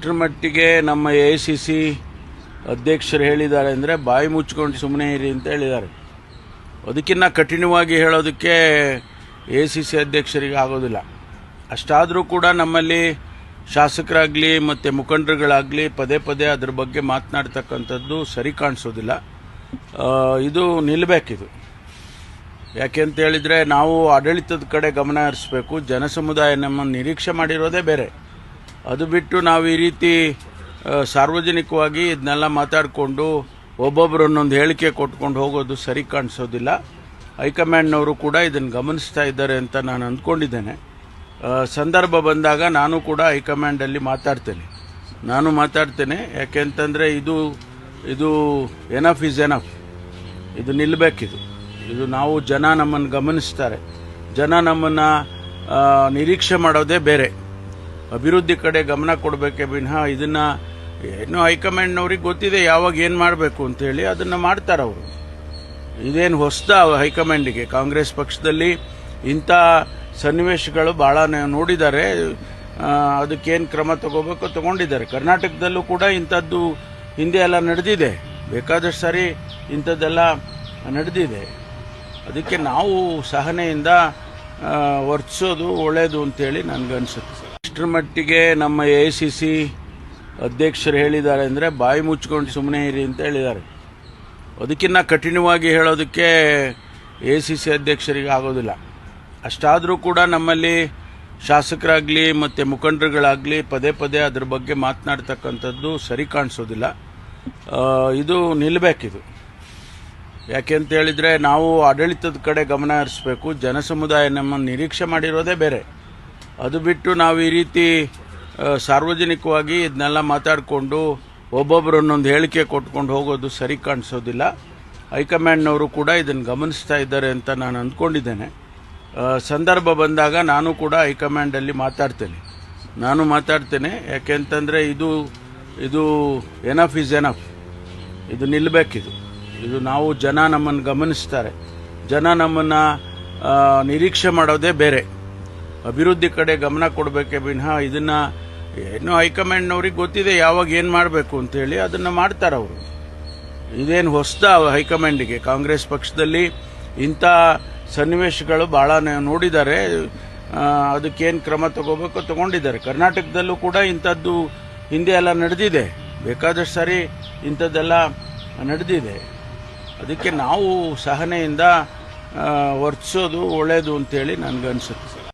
ಎಷ್ಟರ ಮಟ್ಟಿಗೆ ನಮ್ಮ ಎ ಸಿ ಸಿ ಅಧ್ಯಕ್ಷರು ಹೇಳಿದ್ದಾರೆ ಅಂದರೆ ಬಾಯಿ ಮುಚ್ಕೊಂಡು ಸುಮ್ಮನೆ ಇರಿ ಅಂತ ಹೇಳಿದ್ದಾರೆ. ಅದಕ್ಕಿಂತ ಕಠಿಣವಾಗಿ ಹೇಳೋದಕ್ಕೆ ಎ ಸಿ ಸಿ ಅಧ್ಯಕ್ಷರಿಗೆ ಆಗೋದಿಲ್ಲ. ಅಷ್ಟಾದರೂ ಕೂಡ ನಮ್ಮಲ್ಲಿ ಶಾಸಕರಾಗಲಿ ಮತ್ತು ಮುಖಂಡರುಗಳಾಗಲಿ ಪದೇ ಪದೇ ಅದ್ರ ಬಗ್ಗೆ ಮಾತನಾಡ್ತಕ್ಕಂಥದ್ದು ಸರಿ ಕಾಣಿಸೋದಿಲ್ಲ. ಇದು ನಿಲ್ಲಬೇಕಿದು ಯಾಕೆ ಅಂತ ಹೇಳಿದರೆ ನಾವು ಆಡಳಿತದ ಕಡೆ ಗಮನ ಹರಿಸ್ಬೇಕು ಜನಸಮುದಾಯ ನಮ್ಮನ್ನು ನಿರೀಕ್ಷೆ ಮಾಡಿರೋದೇ ಬೇರೆ. ಅದು ಬಿಟ್ಟು ನಾವು ಈ ರೀತಿ ಸಾರ್ವಜನಿಕವಾಗಿ ಇದನ್ನೆಲ್ಲ ಮಾತಾಡಿಕೊಂಡು ಒಬ್ಬೊಬ್ಬರನ್ನೊಂದು ಹೇಳಿಕೆ ಕೊಟ್ಕೊಂಡು ಹೋಗೋದು ಸರಿ ಕಾಣಿಸೋದಿಲ್ಲ. ಹೈಕಮಾಂಡ್ನವರು ಕೂಡ ಇದನ್ನು ಗಮನಿಸ್ತಾ ಇದ್ದಾರೆ ಅಂತ ನಾನು ಅಂದ್ಕೊಂಡಿದ್ದೇನೆ. ಸಂದರ್ಭ ಬಂದಾಗ ನಾನು ಕೂಡ ಹೈಕಮಾಂಡಲ್ಲಿ ಮಾತಾಡ್ತೇನೆ. ನಾನು ಮಾತಾಡ್ತೇನೆ ಯಾಕೆಂತಂದರೆ ಇದು ಇದು ಎನಫ್ ಇಸ್ ಎನಫ್ ಇದು ನಿಲ್ಲಬೇಕಿದು ಇದು ನಾವು ಜನ ನಮ್ಮನ್ನು ಗಮನಿಸ್ತಾರೆ. ಜನ ನಮ್ಮನ್ನು ನಿರೀಕ್ಷೆ ಮಾಡೋದೇ ಬೇರೆ. ಅಭಿವೃದ್ಧಿ ಕಡೆ ಗಮನ ಕೊಡಬೇಕೆ ವಿನಃ ಇದನ್ನು, ಏನು ಹೈಕಮಾಂಡ್ನವ್ರಿಗೆ ಗೊತ್ತಿದೆ ಯಾವಾಗ ಏನು ಮಾಡಬೇಕು ಅಂತೇಳಿ ಅದನ್ನು ಮಾಡ್ತಾರೆ ಅವರು. ಇದೇನು ಹೊಸದ ಹೈಕಮಾಂಡಿಗೆ? ಕಾಂಗ್ರೆಸ್ ಪಕ್ಷದಲ್ಲಿ ಇಂಥ ಸನ್ನಿವೇಶಗಳು ಭಾಳ ನೋಡಿದ್ದಾರೆ. ಅದಕ್ಕೇನು ಕ್ರಮ ತಗೋಬೇಕು ತಗೊಂಡಿದ್ದಾರೆ. ಕರ್ನಾಟಕದಲ್ಲೂ ಕೂಡ ಇಂಥದ್ದು ಹಿಂದೆ ಎಲ್ಲ ನಡೆದಿದೆ. ಬೇಕಾದಷ್ಟು ಸಾರಿ ಇಂಥದ್ದೆಲ್ಲ ನಡೆದಿದೆ. ಅದಕ್ಕೆ ನಾವು ಸಹನೆಯಿಂದ ವರ್ತಿಸೋದು ಒಳ್ಳೆಯದು ಅಂತೇಳಿ ನನಗನ್ಸುತ್ತೆ. ಸರ್ ಅಷ್ಟರ ಮಟ್ಟಿಗೆ ನಮ್ಮ ಎ ಸಿ ಸಿ ಅಧ್ಯಕ್ಷರು ಹೇಳಿದ್ದಾರೆ ಅಂದರೆ ಬಾಯಿ ಮುಚ್ಕೊಂಡು ಸುಮ್ಮನೆ ಇರಿ ಅಂತ ಹೇಳಿದ್ದಾರೆ. ಅದಕ್ಕಿಂತ ಕಠಿಣವಾಗಿ ಹೇಳೋದಕ್ಕೆ ಎ ಸಿ ಸಿ ಅಧ್ಯಕ್ಷರಿಗೆ ಆಗೋದಿಲ್ಲ. ಅಷ್ಟಾದರೂ ಕೂಡ ನಮ್ಮಲ್ಲಿ ಶಾಸಕರಾಗಲಿ ಮತ್ತು ಮುಖಂಡರುಗಳಾಗಲಿ ಪದೇ ಪದೇ ಅದ್ರ ಬಗ್ಗೆ ಮಾತನಾಡ್ತಕ್ಕಂಥದ್ದು ಸರಿ ಕಾಣಿಸೋದಿಲ್ಲ. ಇದು ನಿಲ್ಲಬೇಕಿದು ಯಾಕೆ ಅಂತ ಹೇಳಿದರೆ ನಾವು ಆಡಳಿತದ ಕಡೆ ಗಮನ ಹರಿಸ್ಬೇಕು ಜನಸಮುದಾಯ ನಮ್ಮನ್ನು ನಿರೀಕ್ಷೆ ಮಾಡಿರೋದೇ ಬೇರೆ. ಅದು ಬಿಟ್ಟು ನಾವು ಈ ರೀತಿ ಸಾರ್ವಜನಿಕವಾಗಿ ಇದನ್ನೆಲ್ಲ ಮಾತಾಡಿಕೊಂಡು ಒಬ್ಬೊಬ್ಬರನ್ನೊಂದು ಹೇಳಿಕೆ ಕೊಟ್ಕೊಂಡು ಹೋಗೋದು ಸರಿ ಕಾಣಿಸೋದಿಲ್ಲ. ಹೈಕಮಾಂಡ್ನವರು ಕೂಡ ಇದನ್ನು ಗಮನಿಸ್ತಾ ಇದ್ದಾರೆ ಅಂತ ನಾನು ಅಂದ್ಕೊಂಡಿದ್ದೇನೆ. ಸಂದರ್ಭ ಬಂದಾಗ ನಾನು ಕೂಡ ಹೈಕಮಾಂಡಲ್ಲಿ ಮಾತಾಡ್ತೇನೆ. ನಾನು ಮಾತಾಡ್ತೇನೆ ಯಾಕೆಂತಂದರೆ ಇದು ಇದು ಎನಫ್ ಇಸ್ ಎನಫ್ ಇದು ನಿಲ್ಲಬೇಕಿದು ಇದು ನಾವು ಜನ ನಮ್ಮನ್ನು ಗಮನಿಸ್ತಾರೆ. ಜನ ನಮ್ಮನ್ನು ನಿರೀಕ್ಷೆ ಮಾಡೋದೇ ಬೇರೆ. ಅಭಿವೃದ್ಧಿ ಕಡೆ ಗಮನ ಕೊಡಬೇಕೆ ವಿನಃ ಇದನ್ನು ಏನು ಹೈಕಮಾಂಡ್ನವ್ರಿಗೆ ಗೊತ್ತಿದೆ, ಯಾವಾಗ ಏನು ಮಾಡಬೇಕು ಅಂತೇಳಿ ಅದನ್ನು ಮಾಡ್ತಾರೆ ಅವರು. ಇದೇನು ಹೊಸದ ಹೈಕಮಾಂಡಿಗೆ. ಕಾಂಗ್ರೆಸ್ ಪಕ್ಷದಲ್ಲಿ ಇಂಥ ಸನ್ನಿವೇಶಗಳು ಭಾಳ ನೋಡಿದ್ದಾರೆ. ಅದಕ್ಕೇನು ಕ್ರಮ ತಗೋಬೇಕು ತಗೊಂಡಿದ್ದಾರೆ. ಕರ್ನಾಟಕದಲ್ಲೂ ಕೂಡ ಇಂಥದ್ದು ಹಿಂದೆ ಎಲ್ಲ ನಡೆದಿದೆ. ಬೇಕಾದಷ್ಟು ಸಾರಿ ಇಂಥದ್ದೆಲ್ಲ ನಡೆದಿದೆ. ಅದಕ್ಕೆ ನಾವು ಸಹನೆಯಿಂದ ವರ್ತಿಸೋದು ಒಳ್ಳೆಯದು ಅಂತೇಳಿ ನನಗನ್ಸುತ್ತೆ.